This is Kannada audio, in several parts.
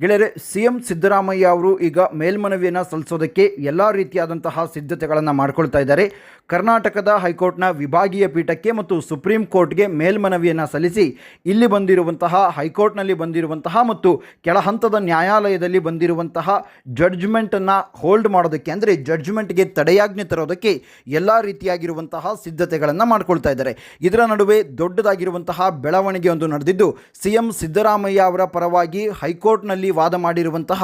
ಗೆಳೆಯರೆ ಸಿ ಎಂ ಸಿದ್ದರಾಮಯ್ಯ ಅವರು ಈಗ ಮೇಲ್ಮನವಿಯನ್ನು ಸಲ್ಲಿಸೋದಕ್ಕೆ ಎಲ್ಲ ರೀತಿಯಾದಂತಹ ಸಿದ್ಧತೆಗಳನ್ನು ಮಾಡಿಕೊಳ್ತಾ ಇದ್ದಾರೆ. ಕರ್ನಾಟಕದ ಹೈಕೋರ್ಟ್ನ ವಿಭಾಗೀಯ ಪೀಠಕ್ಕೆ ಮತ್ತು ಸುಪ್ರೀಂ ಕೋರ್ಟ್ಗೆ ಮೇಲ್ಮನವಿಯನ್ನು ಸಲ್ಲಿಸಿ ಇಲ್ಲಿ ಬಂದಿರುವಂತಹ, ಹೈಕೋರ್ಟ್ನಲ್ಲಿ ಬಂದಿರುವಂತಹ ಮತ್ತು ಕೆಳ ಹಂತದ ನ್ಯಾಯಾಲಯದಲ್ಲಿ ಬಂದಿರುವಂತಹ ಜಡ್ಜ್ಮೆಂಟನ್ನು ಹೋಲ್ಡ್ ಮಾಡೋದಕ್ಕೆ, ಅಂದರೆ ಜಡ್ಜ್ಮೆಂಟ್ಗೆ ತಡೆಯಾಜ್ಞೆ ತರೋದಕ್ಕೆ ಎಲ್ಲ ರೀತಿಯಾಗಿರುವಂತಹ ಸಿದ್ಧತೆಗಳನ್ನು ಮಾಡಿಕೊಳ್ತಾ ಇದ್ದಾರೆ. ಇದರ ನಡುವೆ ದೊಡ್ಡದಾಗಿರುವಂತಹ ಬೆಳವಣಿಗೆ ಒಂದು ನಡೆದಿದ್ದು ಸಿ ಎಂ ಸಿದ್ದರಾಮಯ್ಯ ಅವರ ಪರವಾಗಿ ಹೈಕೋರ್ಟ್ನಲ್ಲಿ ವಾದ ಮಾಡಿರುವಂತಹ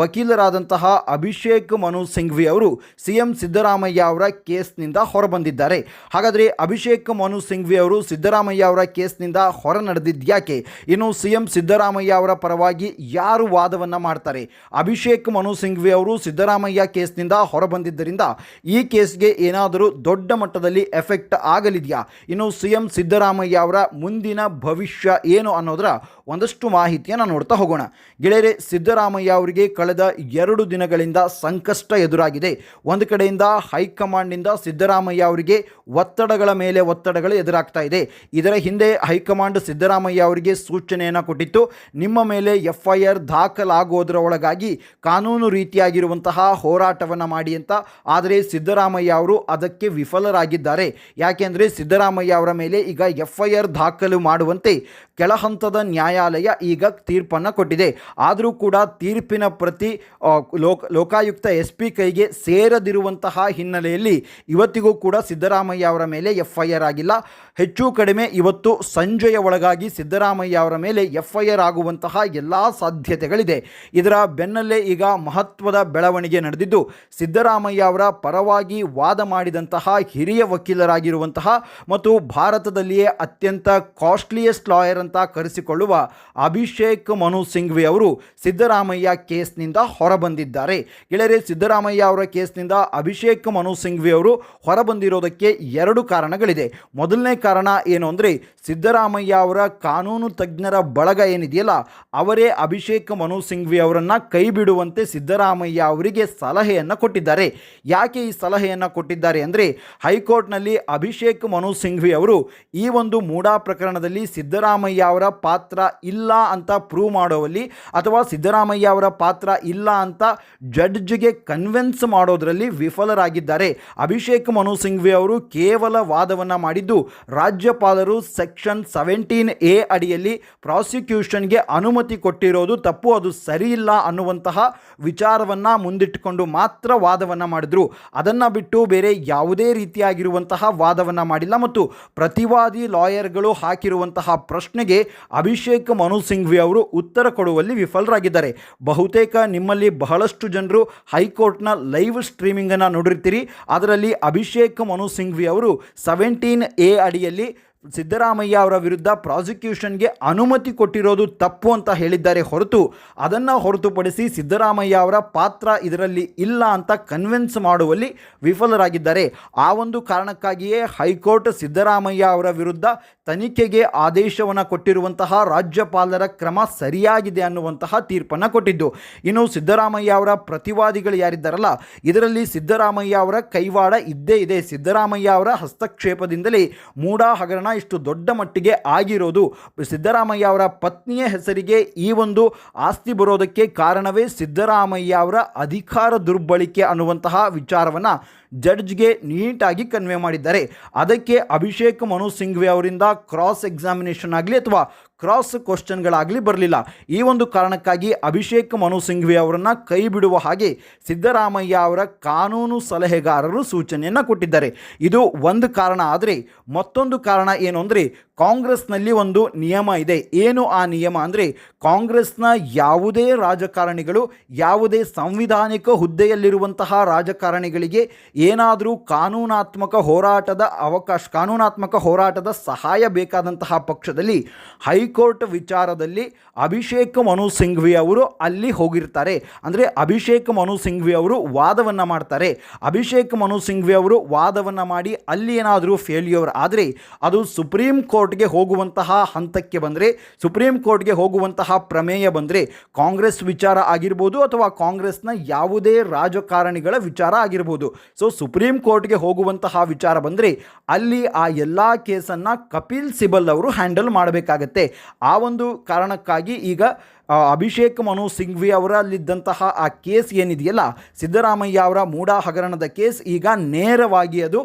ವಕೀಲರಾದಂತಹ ಅಭಿಷೇಕ್ ಮನು ಸಿಂಘ್ವಿ ಅವರು ಸಿಎಂ ಸಿದ್ದರಾಮಯ್ಯ ಅವರ ಕೇಸ್ನಿಂದ ಹೊರಬಂದಿದ್ದಾರೆ. ಹಾಗಾದರೆ ಅಭಿಷೇಕ್ ಮನು ಸಿಂಘ್ವಿ ಅವರು ಸಿದ್ದರಾಮಯ್ಯ ಅವರ ಕೇಸ್ನಿಂದ ಹೊರ ನಡೆದಿದ್ಯಾಕೆ ಇನ್ನು ಸಿಎಂ ಸಿದ್ದರಾಮಯ್ಯ ಅವರ ಪರವಾಗಿ ಯಾರು ವಾದವನ್ನು ಮಾಡ್ತಾರೆ? ಅಭಿಷೇಕ್ ಮನು ಸಿಂಘ್ವಿ ಅವರು ಸಿದ್ದರಾಮಯ್ಯ ಕೇಸ್ನಿಂದ ಹೊರಬಂದಿದ್ದರಿಂದ ಈ ಕೇಸ್ಗೆ ಏನಾದರೂ ದೊಡ್ಡ ಮಟ್ಟದಲ್ಲಿ ಎಫೆಕ್ಟ್ ಆಗಲಿದೆಯಾ? ಇನ್ನು ಸಿಎಂ ಸಿದ್ದರಾಮಯ್ಯ ಅವರ ಮುಂದಿನ ಭವಿಷ್ಯ ಏನು ಅನ್ನೋದರ ಒಂದಷ್ಟು ಮಾಹಿತಿಯನ್ನು ನೋಡ್ತಾ ಹೋಗೋಣ. ಗೆಳೆಯರೆ ಸಿದ್ದರಾಮಯ್ಯ ಅವರಿಗೆ ಕಳೆದ ಎರಡು ದಿನಗಳಿಂದ ಸಂಕಷ್ಟ ಎದುರಾಗಿದೆ. ಒಂದು ಕಡೆಯಿಂದ ಹೈಕಮಾಂಡ್ನಿಂದ ಸಿದ್ದರಾಮಯ್ಯ ಅವರಿಗೆ ಒತ್ತಡಗಳ ಮೇಲೆ ಒತ್ತಡಗಳು ಎದುರಾಗ್ತಾ ಇದೆ. ಇದರ ಹಿಂದೆ ಹೈಕಮಾಂಡ್ ಸಿದ್ದರಾಮಯ್ಯ ಅವರಿಗೆ ಸೂಚನೆಯನ್ನು ಕೊಟ್ಟಿತ್ತು. ನಿಮ್ಮ ಮೇಲೆ ಎಫ್ ಐ ಆರ್ ದಾಖಲಾಗೋದರ ಒಳಗಾಗಿ ಕಾನೂನು ರೀತಿಯಾಗಿರುವಂತಹ ಹೋರಾಟವನ್ನು ಮಾಡಿ ಅಂತ. ಆದರೆ ಸಿದ್ದರಾಮಯ್ಯ ಅವರು ಅದಕ್ಕೆ ವಿಫಲರಾಗಿದ್ದಾರೆ. ಯಾಕೆಂದರೆ ಸಿದ್ದರಾಮಯ್ಯ ಅವರ ಮೇಲೆ ಈಗ ಎಫ್ ಐ ಆರ್ ದಾಖಲು ಮಾಡುವಂತೆ ಕೆಳಹಂತದ ನ್ಯಾಯಾಲಯ ಈಗ ತೀರ್ಪನ್ನು ಕೊಟ್ಟಿದೆ. ಆದರೂ ಕೂಡ ತೀರ್ಪಿನ ಪ್ರತಿ ಲೋಕ, ಲೋಕಾಯುಕ್ತ ಎಸ್ ಪಿ ಕೈಗೆ ಸೇರದಿರುವಂತಹ ಹಿನ್ನೆಲೆಯಲ್ಲಿ ಇವತ್ತಿಗೂ ಕೂಡ ಸಿದ್ದರಾಮಯ್ಯ ಅವರ ಮೇಲೆ ಎಫ್ ಐ ಆರ್ ಆಗಿಲ್ಲ. ಹೆಚ್ಚು ಕಡಿಮೆ ಇವತ್ತು ಸಂಜೆಯ ಒಳಗಾಗಿ ಸಿದ್ದರಾಮಯ್ಯ ಅವರ ಮೇಲೆ ಎಫ್ ಐ ಆರ್ ಆಗುವಂತಹ ಎಲ್ಲ ಸಾಧ್ಯತೆಗಳಿದೆ. ಇದರ ಬೆನ್ನಲ್ಲೇ ಈಗ ಮಹತ್ವದ ಬೆಳವಣಿಗೆ ನಡೆದಿದ್ದು, ಸಿದ್ದರಾಮಯ್ಯ ಅವರ ಪರವಾಗಿ ವಾದ ಮಾಡಿದಂತಹ ಹಿರಿಯ ವಕೀಲರಾಗಿರುವಂತಹ ಮತ್ತು ಭಾರತದಲ್ಲಿಯೇ ಅತ್ಯಂತ ಕಾಸ್ಟ್ಲಿಯೆಸ್ಟ್ ಲಾಯರ್ ಅಂತ ಕರೆಸಿಕೊಳ್ಳುವ ಅಭಿಷೇಕ್ ಮನು ಸಿಂಘ್ವಿ ಅವರು ಸಿದ್ದರಾಮಯ್ಯ ಕೇಸ್ನಿಂದ ಹೊರಬಂದಿದ್ದಾರೆ. ಗೆಳೆಯರೆ, ಸಿದ್ದರಾಮಯ್ಯ ಅವರ ಕೇಸ್ನಿಂದ ಅಭಿಷೇಕ್ ಮನು ಸಿಂಘ್ವಿ ಅವರು ಹೊರಬಂದಿರೋದಕ್ಕೆ ಎರಡು ಕಾರಣಗಳಿದೆ. ಮೊದಲನೇ ಕಾರಣ ಏನು ಅಂದರೆ, ಸಿದ್ದರಾಮಯ್ಯ ಅವರ ಕಾನೂನು ತಜ್ಞರ ಬಳಗ ಏನಿದೆಯಲ್ಲ, ಅವರೇ ಅಭಿಷೇಕ್ ಮನು ಸಿಂಘ್ವಿ ಅವರನ್ನು ಕೈ ಬಿಡುವಂತೆ ಸಿದ್ದರಾಮಯ್ಯ ಅವರಿಗೆ ಸಲಹೆಯನ್ನು ಕೊಟ್ಟಿದ್ದಾರೆ. ಯಾಕೆ ಈ ಸಲಹೆಯನ್ನು ಕೊಟ್ಟಿದ್ದಾರೆ ಅಂದರೆ, ಹೈಕೋರ್ಟ್ನಲ್ಲಿ ಅಭಿಷೇಕ್ ಮನು ಸಿಂಘ್ವಿ ಅವರು, ಈ ಒಂದು ಮೂಡಾ ಪ್ರಕರಣದಲ್ಲಿ ಸಿದ್ದರಾಮಯ್ಯ ಅವರ ಪಾತ್ರ ಇಲ್ಲ ಅಂತ ಪ್ರೂವ್ ಮಾಡುವಲ್ಲಿ ಅಥವಾ ಸಿದ್ದರಾಮಯ್ಯ ಅವರ ಪಾತ್ರ ಇಲ್ಲ ಅಂತ ಜಡ್ಜ್ಗೆ ಕನ್ವಿನ್ಸ್ ಮಾಡೋದರಲ್ಲಿ ವಿಫಲರಾಗಿದ್ದಾರೆ. ಅಭಿಷೇಕ್ ಮನು ಸಿಂಘ್ವಿ ಅವರು ಕೇವಲ ವಾದವನ್ನು ಮಾಡಿದ್ದು, ರಾಜ್ಯಪಾಲರು ಸೆಕ್ಷನ್ ಸೆವೆಂಟೀನ್ ಎ ಅಡಿಯಲ್ಲಿ ಪ್ರಾಸಿಕ್ಯೂಷನ್ಗೆ ಅನುಮತಿ ಕೊಟ್ಟಿರೋದು ತಪ್ಪು, ಅದು ಸರಿಯಿಲ್ಲ ಅನ್ನುವಂತಹ ವಿಚಾರವನ್ನು ಮುಂದಿಟ್ಟುಕೊಂಡು ಮಾತ್ರ ವಾದವನ್ನು ಮಾಡಿದ್ರು. ಅದನ್ನು ಬಿಟ್ಟು ಬೇರೆ ಯಾವುದೇ ರೀತಿಯಾಗಿರುವಂತಹ ವಾದವನ್ನು ಮಾಡಿಲ್ಲ ಮತ್ತು ಪ್ರತಿವಾದಿ ಲಾಯರ್ಗಳು ಹಾಕಿರುವಂತಹ ಪ್ರಶ್ನೆಗೆ ಅಭಿಷೇಕ್ ಮನು ಸಿಂಘ್ವಿ ಅವರು ಉತ್ತರ ಕೊಡುವಲ್ಲಿ ವಿಫಲರಾಗಿದ್ದಾರೆ ಬಹುತೇಕ ನಿಮ್ಮಲ್ಲಿ ಬಹಳಷ್ಟು ಜನರು ಹೈಕೋರ್ಟ್ನ ಲೈವ್ ಸ್ಟ್ರೀಮಿಂಗನ್ನು ನೋಡಿರ್ತೀರಿ. ಅದರಲ್ಲಿ ಅಭಿಷೇಕ್ ಮನು ಸಿಂಘ್ವಿ ಅವರು ಸೆವೆಂಟೀನ್ ಎ ಅಡಿಯಲ್ಲಿ ಸಿದ್ದರಾಮಯ್ಯ ಅವರ ವಿರುದ್ಧ ಪ್ರಾಸಿಕ್ಯೂಷನ್ಗೆ ಅನುಮತಿ ಕೊಟ್ಟಿರೋದು ತಪ್ಪು ಅಂತ ಹೇಳಿದ್ದಾರೆ ಹೊರತು ಅದನ್ನು ಹೊರತುಪಡಿಸಿ ಸಿದ್ದರಾಮಯ್ಯ ಅವರ ಪಾತ್ರ ಇದರಲ್ಲಿ ಇಲ್ಲ ಅಂತ ಕನ್ವಿನ್ಸ್ ಮಾಡುವಲ್ಲಿ ವಿಫಲರಾಗಿದ್ದಾರೆ. ಆ ಒಂದು ಕಾರಣಕ್ಕಾಗಿಯೇ ಹೈಕೋರ್ಟ್ ಸಿದ್ದರಾಮಯ್ಯ ಅವರ ವಿರುದ್ಧ ತನಿಖೆಗೆ ಆದೇಶವನ್ನು ಕೊಟ್ಟಿರುವಂತಹ ರಾಜ್ಯಪಾಲರ ಕ್ರಮ ಸರಿಯಾಗಿದೆ ಅನ್ನುವಂತಹ ತೀರ್ಪನ್ನು ಕೊಟ್ಟಿದ್ದು. ಇನ್ನು ಸಿದ್ದರಾಮಯ್ಯ ಅವರ ಪ್ರತಿವಾದಿಗಳು ಯಾರಿದ್ದಾರಲ್ಲ, ಇದರಲ್ಲಿ ಸಿದ್ದರಾಮಯ್ಯ ಅವರ ಕೈವಾಡ ಇದ್ದೇ ಇದೆ. ಸಿದ್ದರಾಮಯ್ಯ ಅವರ ಹಸ್ತಕ್ಷೇಪದಿಂದಲೇ ಮೂಡಾ ಹಗರಣ ಇಷ್ಟು ದೊಡ್ಡ ಮಟ್ಟಿಗೆ ಆಗಿರೋದು. ಸಿದ್ದರಾಮಯ್ಯ ಅವರ ಪತ್ನಿಯ ಹೆಸರಿಗೆ ಈ ಒಂದು ಆಸ್ತಿ ಬರೋದಕ್ಕೆ ಕಾರಣವೇ ಸಿದ್ದರಾಮಯ್ಯ ಅವರ ಅಧಿಕಾರ ದುರ್ಬಳಕೆ ಅನ್ನುವಂತಹ ವಿಚಾರವನ್ನು ಜಡ್ಜ್ಗೆ ನೀಟಾಗಿ ಕನ್ವೆ ಮಾಡಿದ್ದಾರೆ. ಅದಕ್ಕೆ ಅಭಿಷೇಕ್ ಮನು ಸಿಂಘ್ವಿ ಅವರಿಂದ ಕ್ರಾಸ್ ಎಕ್ಸಾಮಿನೇಷನ್ ಆಗಲಿ ಅಥವಾ ಕ್ರಾಸ್ ಕ್ವಶನ್ಗಳಾಗಲಿ ಬರಲಿಲ್ಲ. ಈ ಒಂದು ಕಾರಣಕ್ಕಾಗಿ ಅಭಿಷೇಕ್ ಮನು ಸಿಂಘ್ವಿ ಅವರನ್ನು ಕೈ ಬಿಡುವ ಹಾಗೆ ಸಿದ್ದರಾಮಯ್ಯ ಅವರ ಕಾನೂನು ಸಲಹೆಗಾರರು ಸೂಚನೆಯನ್ನು ಕೊಟ್ಟಿದ್ದಾರೆ. ಇದು ಒಂದು ಕಾರಣ. ಆದರೆ ಮತ್ತೊಂದು ಕಾರಣ ಏನು ಅಂದರೆ ಕಾಂಗ್ರೆಸ್ನಲ್ಲಿ ಒಂದು ನಿಯಮ ಇದೆ. ಏನು ಆ ನಿಯಮ ಅಂದರೆ ಕಾಂಗ್ರೆಸ್ನ ಯಾವುದೇ ರಾಜಕಾರಣಿಗಳು, ಯಾವುದೇ ಸಂವಿಧಾನಿಕ ಹುದ್ದೆಯಲ್ಲಿರುವಂತಹ ರಾಜಕಾರಣಿಗಳಿಗೆ ಏನಾದರೂ ಕಾನೂನಾತ್ಮಕ ಹೋರಾಟದ ಅವಕಾಶ, ಕಾನೂನಾತ್ಮಕ ಹೋರಾಟದ ಸಹಾಯ ಬೇಕಾದಂತಹ ಪಕ್ಷದಲ್ಲಿ ಹೈಕೋರ್ಟ್ ವಿಚಾರದಲ್ಲಿ ಅಭಿಷೇಕ್ ಮನು ಸಿಂಘ್ವಿ ಅವರು ಅಲ್ಲಿ ಹೋಗಿರ್ತಾರೆ. ಅಂದರೆ ಅಭಿಷೇಕ್ ಮನು ಸಿಂಘ್ವಿ ಅವರು ವಾದವನ್ನು ಮಾಡ್ತಾರೆ. ಅಭಿಷೇಕ್ ಮನು ಸಿಂಘ್ವಿ ಅವರು ವಾದವನ್ನು ಮಾಡಿ ಅಲ್ಲಿ ಏನಾದರೂ ಫೇಲ್ಯೂರ್ ಆದರೆ ಅದು ಸುಪ್ರೀಂ ಕೋರ್ಟ್ಗೆ ಹೋಗುವಂತಹ ಹಂತಕ್ಕೆ ಬಂದರೆ, ಸುಪ್ರೀಂ ಕೋರ್ಟ್ಗೆ ಹೋಗುವಂತಹ ಪ್ರಮೇಯ ಬಂದರೆ ಕಾಂಗ್ರೆಸ್ ವಿಚಾರ ಆಗಿರ್ಬೋದು ಅಥವಾ ಕಾಂಗ್ರೆಸ್ನ ಯಾವುದೇ ರಾಜಕಾರಣಿಗಳ ವಿಚಾರ ಆಗಿರ್ಬೋದು. ಸೊ ಸುಪ್ರೀಂ ಕೋರ್ಟ್ಗೆ ಹೋಗುವಂತಹ ವಿಚಾರ ಬಂದರೆ ಅಲ್ಲಿ ಆ ಎಲ್ಲ ಕೇಸನ್ನು ಕಪಿಲ್ ಸಿಬಲ್ ಅವರು ಹ್ಯಾಂಡಲ್ ಮಾಡಬೇಕಾಗತ್ತೆ. ಆ ಒಂದು ಕಾರಣಕ್ಕಾಗಿ ಈಗ ಅಭಿಷೇಕ್ ಮನು ಸಿಂಘ್ವಿ ಅವರಲ್ಲಿದ್ದಂತಹ ಆ ಕೇಸ್ ಏನಿದೆಯಲ್ಲ, ಸಿದ್ದರಾಮಯ್ಯ ಅವರ ಮೂಡಾ ಹಗರಣದ ಕೇಸ್ ಈಗ ನೇರವಾಗಿ ಅದು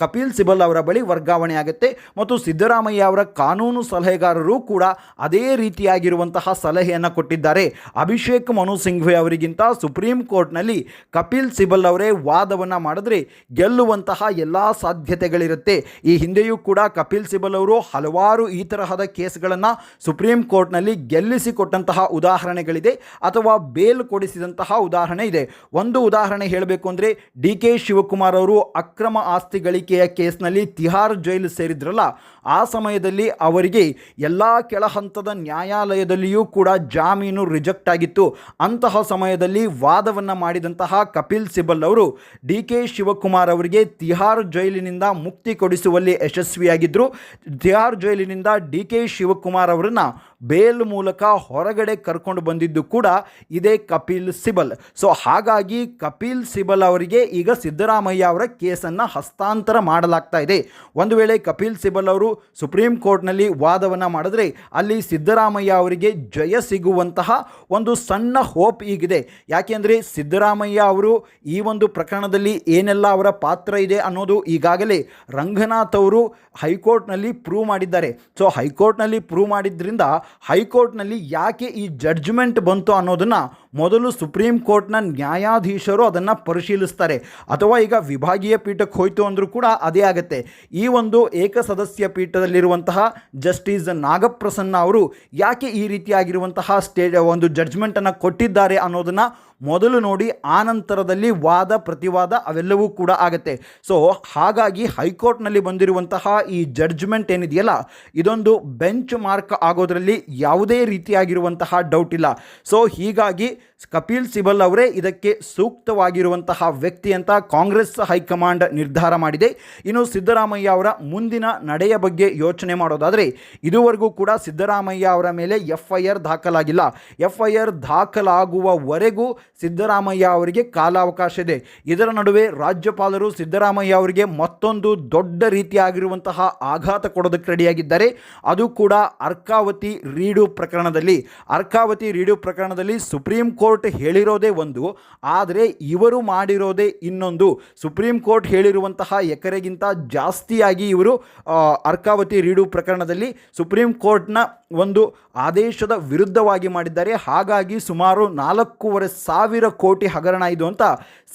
ಕಪಿಲ್ ಸಿಬಲ್ ಅವರ ಬಳಿ ವರ್ಗಾವಣೆ ಆಗುತ್ತೆ. ಮತ್ತು ಸಿದ್ದರಾಮಯ್ಯ ಅವರ ಕಾನೂನು ಸಲಹೆಗಾರರು ಕೂಡ ಅದೇ ರೀತಿಯಾಗಿರುವಂತಹ ಸಲಹೆಯನ್ನು ಕೊಟ್ಟಿದ್ದಾರೆ. ಅಭಿಷೇಕ್ ಮನು ಸಿಂಘ್ವಿ ಅವರಿಗಿಂತ ಸುಪ್ರೀಂ ಕೋರ್ಟ್ನಲ್ಲಿ ಕಪಿಲ್ ಸಿಬಲ್ ಅವರೇ ವಾದವನ್ನು ಮಾಡಿದ್ರೆ ಗೆಲ್ಲುವಂತಹ ಎಲ್ಲ ಸಾಧ್ಯತೆಗಳಿರುತ್ತೆ. ಈ ಹಿಂದೆಯೂ ಕೂಡ ಕಪಿಲ್ ಸಿಬಲ್ ಅವರು ಹಲವಾರು ಈ ತರಹದ ಕೇಸ್ಗಳನ್ನು ಸುಪ್ರೀಂ ಕೋರ್ಟ್ನಲ್ಲಿ ಗೆಲ್ಲಿಸಿಕೊಟ್ಟಂತಹ ಉದಾಹರಣೆಗಳಿದೆ ಅಥವಾ ಬೇಲ್ ಕೊಡಿಸಿದಂತಹ ಉದಾಹರಣೆ ಇದೆ. ಒಂದು ಉದಾಹರಣೆ ಹೇಳಬೇಕು ಅಂದರೆ ಡಿ ಕೆ ಶಿವಕುಮಾರ್ ಅವರು ಅಕ್ರಮ ಆಸ್ತಿ ಗಳಿಕೆಯ ಕೇಸ್ನಲ್ಲಿ ತಿಹಾರ್ ಜೈಲು ಸೇರಿದ್ರಲ್ಲ, ಆ ಸಮಯದಲ್ಲಿ ಅವರಿಗೆ ಎಲ್ಲ ಕೆಳಹಂತದ ನ್ಯಾಯಾಲಯದಲ್ಲಿಯೂ ಕೂಡ ಜಾಮೀನು ರಿಜೆಕ್ಟ್ ಆಗಿತ್ತು. ಅಂತಹ ಸಮಯದಲ್ಲಿ ವಾದವನ್ನು ಮಾಡಿದಂತಹ ಕಪಿಲ್ ಸಿಬಲ್ ಅವರು ಡಿ ಕೆ ಶಿವಕುಮಾರ್ ಅವರಿಗೆ ತಿಹಾರ್ ಜೈಲಿನಿಂದ ಮುಕ್ತಿ ಕೊಡಿಸುವಲ್ಲಿ ಯಶಸ್ವಿಯಾಗಿದ್ದರು ತಿಹಾರ್ ಜೈಲಿನಿಂದ ಡಿ ಕೆ ಶಿವಕುಮಾರ್ ಅವರನ್ನು ಬೇಲ್ ಮೂಲಕ ಹೊರಗಡೆ ಕರ್ಕೊಂಡು ಬಂದಿದ್ದು ಕೂಡ ಇದೇ ಕಪಿಲ್ ಸಿಬಲ್. ಸೊ ಹಾಗಾಗಿ ಕಪಿಲ್ ಸಿಬಲ್ ಅವರಿಗೆ ಈಗ ಸಿದ್ದರಾಮಯ್ಯ ಅವರ ಕೇಸನ್ನು ಹಸ್ತಾಂತರ ಮಾಡಲಾಗ್ತಾ ಇದೆ. ಒಂದು ವೇಳೆ ಕಪಿಲ್ ಸಿಬಲ್ ಅವರು ಸುಪ್ರೀಂ ಕೋರ್ಟ್ನಲ್ಲಿ ವಾದವನ್ನು ಮಾಡಿದ್ರೆ ಅಲ್ಲಿ ಸಿದ್ದರಾಮಯ್ಯ ಅವರಿಗೆ ಜಯ ಸಿಗುವಂತಹ ಒಂದು ಸಣ್ಣ ಹೋಪ್ ಈಗಿದೆ. ಯಾಕೆಂದರೆ ಸಿದ್ದರಾಮಯ್ಯ ಅವರು ಈ ಒಂದು ಪ್ರಕರಣದಲ್ಲಿ ಏನೆಲ್ಲ ಅವರ ಪಾತ್ರ ಇದೆ ಅನ್ನೋದು ಈಗಾಗಲೇ ರಂಗನಾಥ್ ಅವರು ಹೈಕೋರ್ಟ್ನಲ್ಲಿ ಪ್ರೂವ್ ಮಾಡಿದ್ದಾರೆ. ಸೊ ಹೈಕೋರ್ಟ್ನಲ್ಲಿ ಪ್ರೂವ್ ಮಾಡಿದ್ರಿಂದ ಹೈಕೋರ್ಟ್ನಲ್ಲಿ ಯಾಕೆ ಈ ಜಡ್ಜ್ಮೆಂಟ್ ಬಂತು ಅನ್ನೋದನ್ನು ಮೊದಲು ಸುಪ್ರೀಂ ಕೋರ್ಟ್ನ ನ್ಯಾಯಾಧೀಶರು ಅದನ್ನು ಪರಿಶೀಲಿಸ್ತಾರೆ. ಅಥವಾ ಈಗ ವಿಭಾಗೀಯ ಪೀಠಕ್ಕೆ ಹೋಯಿತು ಅಂದರೂ ಕೂಡ ಅದೇ ಆಗುತ್ತೆ. ಈ ಒಂದು ಏಕಸದಸ್ಯ ಪೀಠದಲ್ಲಿರುವಂತಹ ಜಸ್ಟಿಸ್ ನಾಗಪ್ರಸನ್ನ ಅವರು ಯಾಕೆ ಈ ರೀತಿಯಾಗಿರುವಂತಹ ಸ್ಟೇ, ಒಂದು ಜಡ್ಜ್ಮೆಂಟನ್ನು ಕೊಟ್ಟಿದ್ದಾರೆ ಅನ್ನೋದನ್ನು ಮೊದಲು ನೋಡಿ ಆನಂತರದಲ್ಲಿ ವಾದ, ಪ್ರತಿವಾದ ಅವೆಲ್ಲವೂ ಕೂಡ ಆಗುತ್ತೆ. ಸೊ ಹಾಗಾಗಿ ಹೈಕೋರ್ಟ್ನಲ್ಲಿ ಬಂದಿರುವಂತಹ ಈ ಜಡ್ಜ್ಮೆಂಟ್ ಏನಿದೆಯಲ್ಲ, ಇದೊಂದು ಬೆಂಚ್ ಮಾರ್ಕ್ ಆಗೋದರಲ್ಲಿ ಯಾವುದೇ ರೀತಿಯಾಗಿರುವಂತಹ ಡೌಟ್ ಇಲ್ಲ. ಸೊ ಹೀಗಾಗಿ ಕಪಿಲ್ ಸಿಬಲ್ ಅವರೇ ಇದಕ್ಕೆ ಸೂಕ್ತವಾಗಿರುವಂತಹ ವ್ಯಕ್ತಿ ಅಂತ ಕಾಂಗ್ರೆಸ್ ಹೈಕಮಾಂಡ್ ನಿರ್ಧಾರ ಮಾಡಿದೆ. ಇನ್ನು ಸಿದ್ದರಾಮಯ್ಯ ಅವರ ಮುಂದಿನ ನಡೆಯ ಬಗ್ಗೆ ಯೋಚನೆ ಮಾಡೋದಾದರೆ ಇದುವರೆಗೂ ಕೂಡ ಸಿದ್ದರಾಮಯ್ಯ ಅವರ ಮೇಲೆ ಎಫ್ ದಾಖಲಾಗಿಲ್ಲ. ಎಫ್ ದಾಖಲಾಗುವವರೆಗೂ ಸಿದ್ದರಾಮಯ್ಯ ಅವರಿಗೆ ಕಾಲಾವಕಾಶ ಇದೆ. ಇದರ ನಡುವೆ ರಾಜ್ಯಪಾಲರು ಸಿದ್ದರಾಮಯ್ಯ ಅವರಿಗೆ ಮತ್ತೊಂದು ದೊಡ್ಡ ರೀತಿಯಾಗಿರುವಂತಹ ಆಘಾತ ಕೊಡೋದಕ್ಕೆ ರೆಡಿಯಾಗಿದ್ದಾರೆ. ಅದು ಕೂಡ ಅರ್ಕಾವತಿ ರೀಡು ಪ್ರಕರಣದಲ್ಲಿ. ಅರ್ಕಾವತಿ ರೀಡು ಪ್ರಕರಣದಲ್ಲಿ ಸುಪ್ರೀಂ ಕೋರ್ಟ್ ಹೇಳಿರೋದೇ ಒಂದು, ಆದರೆ ಇವರು ಮಾಡಿರೋದೇ ಇನ್ನೊಂದು. ಸುಪ್ರೀಂ ಕೋರ್ಟ್ ಹೇಳಿರುವಂತಹ ಎಕರೆಗಿಂತ ಜಾಸ್ತಿಯಾಗಿ ಇವರು ಅರ್ಕಾವತಿ ರೀಡು ಪ್ರಕರಣದಲ್ಲಿ ಸುಪ್ರೀಂ ಕೋರ್ಟ್ನ ಒಂದು ಆದೇಶದ ವಿರುದ್ಧವಾಗಿ ಮಾಡಿದ್ದಾರೆ. ಹಾಗಾಗಿ ಸುಮಾರು ನಾಲ್ಕೂವರೆ ಸಾವಿರ ಕೋಟಿ ಹಗರಣ ಇದು ಅಂತ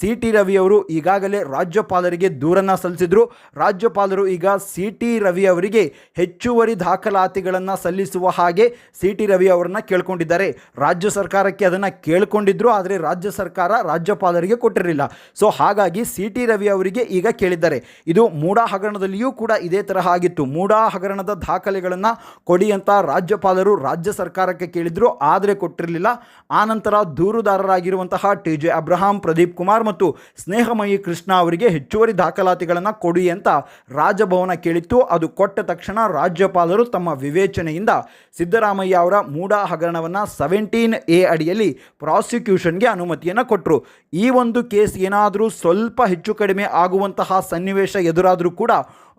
ಸಿ ಟಿ ರವಿಯವರು ಈಗಾಗಲೇ ರಾಜ್ಯಪಾಲರಿಗೆ ದೂರನ್ನು ಸಲ್ಲಿಸಿದರು. ರಾಜ್ಯಪಾಲರು ಈಗ ಸಿ ಟಿ ರವಿ ಅವರಿಗೆ ಹೆಚ್ಚುವರಿ ದಾಖಲಾತಿಗಳನ್ನು ಸಲ್ಲಿಸುವ ಹಾಗೆ ಸಿ ಟಿ ರವಿ ಅವರನ್ನು ಕೇಳ್ಕೊಂಡಿದ್ದಾರೆ. ರಾಜ್ಯ ಸರ್ಕಾರಕ್ಕೆ ಅದನ್ನು ಕೇಳ್ಕೊಂಡಿದ್ರು, ಆದರೆ ರಾಜ್ಯ ಸರ್ಕಾರ ರಾಜ್ಯಪಾಲರಿಗೆ ಕೊಟ್ಟಿರಲಿಲ್ಲ. ಸೊ ಹಾಗಾಗಿ ಸಿ ಟಿ ರವಿ ಅವರಿಗೆ ಈಗ ಕೇಳಿದ್ದಾರೆ. ಇದು ಮೂಡಾ ಹಗರಣದಲ್ಲಿಯೂ ಕೂಡ ಇದೇ ತರಹ ಆಗಿತ್ತು. ಮೂಡಾ ಹಗರಣದ ದಾಖಲೆಗಳನ್ನು ಕೊಡಿ ಅಂತ ರಾಜ್ಯಪಾಲರು ರಾಜ್ಯ ಸರ್ಕಾರಕ್ಕೆ ಕೇಳಿದ್ರು, ಆದರೆ ಕೊಟ್ಟಿರಲಿಲ್ಲ. ಆನಂತರ ದೂರುದಾರರಾಗಿರುವಂತಹ T J Abraham, Pradeep Kumar ಮತ್ತು ಸ್ನೇಹಮಯಿ ಕೃಷ್ಣ ಅವರಿಗೆ ಹೆಚ್ಚುವರಿ ದಾಖಲಾತಿಗಳನ್ನು ಕೊಡಿ ಅಂತ ರಾಜಭವನ ಕೇಳಿತ್ತು. ಅದು ಕೊಟ್ಟ ತಕ್ಷಣ ರಾಜ್ಯಪಾಲರು ತಮ್ಮ ವಿವೇಚನೆಯಿಂದ ಸಿದ್ದರಾಮಯ್ಯ ಅವರ ಮೂಡಾ ಹಗರಣವನ್ನು ಸೆವೆಂಟೀನ್ ಎ ಅಡಿಯಲ್ಲಿ ಪ್ರಾಸಿಕ್ಯೂಷನ್ಗೆ ಅನುಮತಿಯನ್ನು ಕೊಟ್ಟರು ಈ ಒಂದು ಕೇಸ್ ಏನಾದರೂ ಸ್ವಲ್ಪ ಹೆಚ್ಚು ಕಡಿಮೆ ಆಗುವಂತಹ ಸನ್ನಿವೇಶ ಎದುರಾದರೂ ಕೂಡ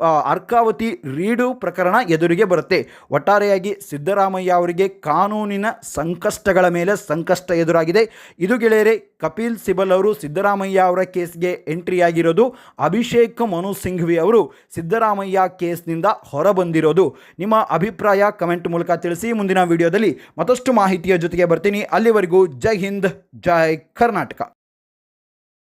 ಅರ್ಕಾವತಿ ರೀಡು ಪ್ರಕರಣ ಎದುರಿಗೆ ಬರುತ್ತೆ. ಒಟ್ಟಾರೆಯಾಗಿ ಸಿದ್ದರಾಮಯ್ಯ ಅವರಿಗೆ ಕಾನೂನಿನ ಸಂಕಷ್ಟಗಳ ಮೇಲೆ ಸಂಕಷ್ಟ ಎದುರಾಗಿದೆ. ಇದು ಗೆಳೆಯರೆ, ಕಪಿಲ್ ಸಿಬಲ್ ಅವರು ಸಿದ್ದರಾಮಯ್ಯ ಅವರ ಕೇಸ್ಗೆ ಎಂಟ್ರಿ ಆಗಿರೋದು. ಅಭಿಷೇಕ್ ಮನು ಸಿಂಘ್ವಿ ಅವರು ಸಿದ್ದರಾಮಯ್ಯ ಕೇಸ್ನಿಂದ ಹೊರಬಂದಿರೋದು. ನಿಮ್ಮ ಅಭಿಪ್ರಾಯ ಕಮೆಂಟ್ ಮೂಲಕ ತಿಳಿಸಿ. ಮುಂದಿನ ವಿಡಿಯೋದಲ್ಲಿ ಮತ್ತಷ್ಟು ಮಾಹಿತಿಯ ಜೊತೆಗೆ ಬರ್ತೀನಿ. ಅಲ್ಲಿವರೆಗೂ ಜೈ ಹಿಂದ್, ಜೈ ಕರ್ನಾಟಕ.